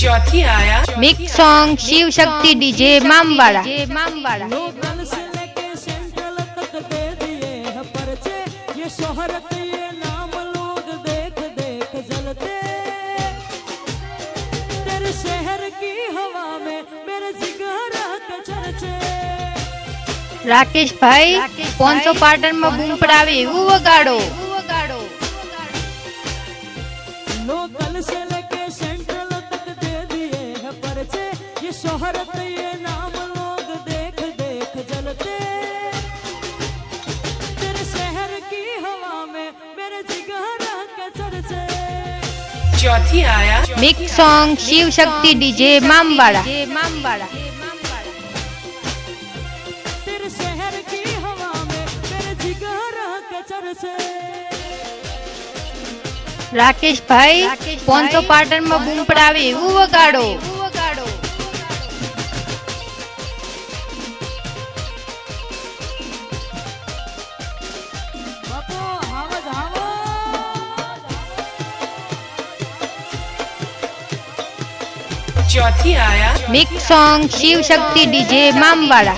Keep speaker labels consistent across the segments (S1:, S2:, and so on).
S1: चौथी आया
S2: mix song Shiv Shakti DJ Mamvada Mamvada
S3: local से लेके सेंट्रल तक दे दिए हैं पर्चे ये शोहरत ये नाम लोग देख देख जलते तेरे शहर की हवा में मेरे जिगर के चर्चे
S2: રાકેશભાઈ પોનસો પાટણમાં બૂમ પડાવે એવું વગાડો
S3: लोकल से लेके सेंट्रल तक दे दिए है पर्चे। ये शोहरत ये नाम लोग देख देख जलते। तेरे शहर की हवा में मेरे जिगर कसर से
S1: चौथी आया।
S2: Mick song Shiv Shakti DJ मामबाड़ा मामबाड़ा
S3: तेरे शहर की हवा में मेरे जिगर कसर से
S2: રાકેશભાઈ પાંચસો પાટણમાં બૂમ પડાવે એવું વગાડો
S3: ચોથી આયા mix song Shiv Shakti DJ મામવાળા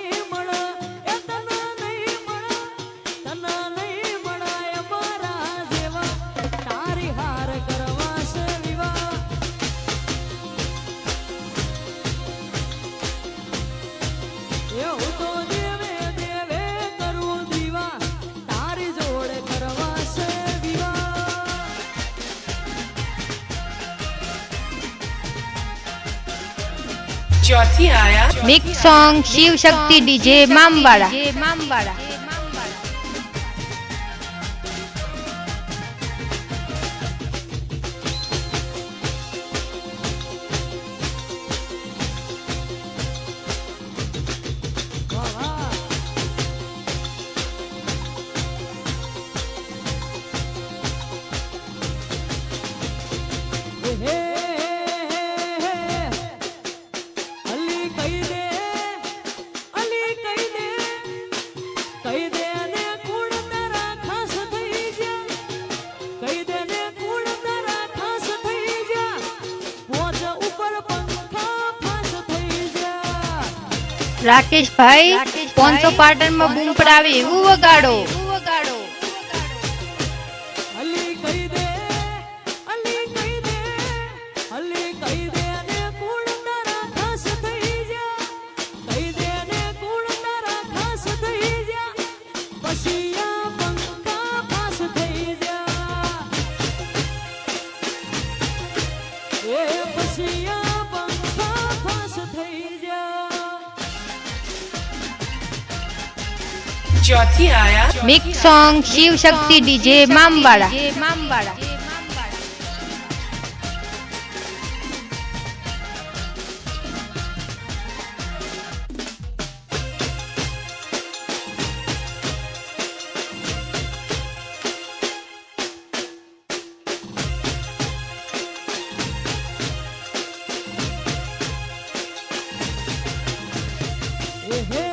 S1: चौथी आया।
S3: Mix song Shiv Shakti DJ मामबाड़ा
S2: રાકેશભાઈ પોનસો પાટણમાં બૂમ પડાવી એવું વગાડો.
S1: चौथी आया
S2: Mick song Shiv Shakti DJ मामबाड़ा मामबाड़ा Hey!